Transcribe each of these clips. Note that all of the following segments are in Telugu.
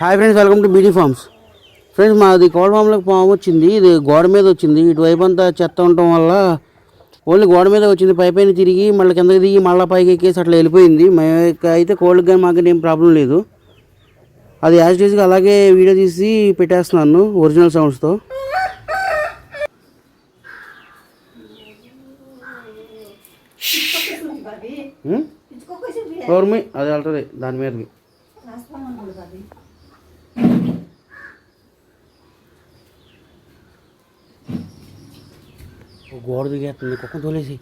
Hi friends welcome to BD farms friends మాది కోళ్ళ ఫామ్లోకి పాము వచ్చింది. ఇది గోడ మీద వచ్చింది. ఇటువైపు అంతా చెత్త ఉండటం వల్ల ఓన్లీ గోడ మీద వచ్చింది. పై పైన తిరిగి మళ్ళీ కిందకి దిగి మళ్ళీ పైకి ఎక్కేసి అట్లా వెళ్ళిపోయింది. మేము అయితే కోళ్ళకి కానీ మాకు ఏం ప్రాబ్లం లేదు. అది యాజ్ డీస్గా అలాగే వీడియో తీసి పెట్టేస్తున్నాను ఒరిజినల్ సౌండ్స్తో గవర్నమెంట్ అది వెళ్తుంది. దాని మీదకి. वो गोड़ भी गया, तुमने कोको धोले से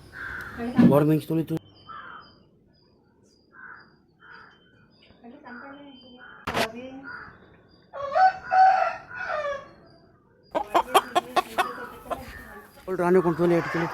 गोड़ में तोले तू। राणे कोण तोले एट किलो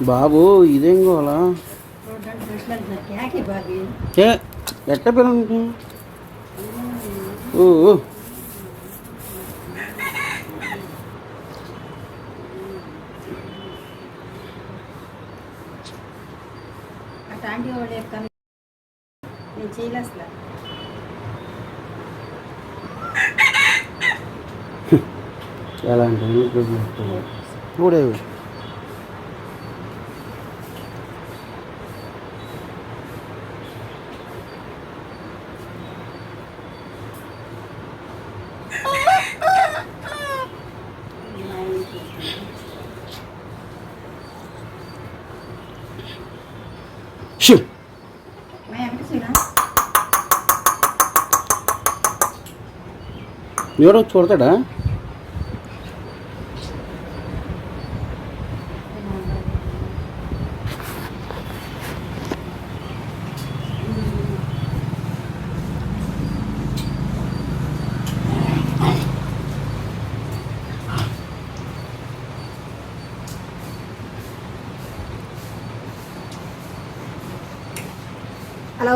బాబు ఇదేం గోలా? ఏ ఎట్ట పిల్లలు ఓ ఎలా అంటే చూడే వెంకటేశ్వర ఎవడో చూడతాడా? హలో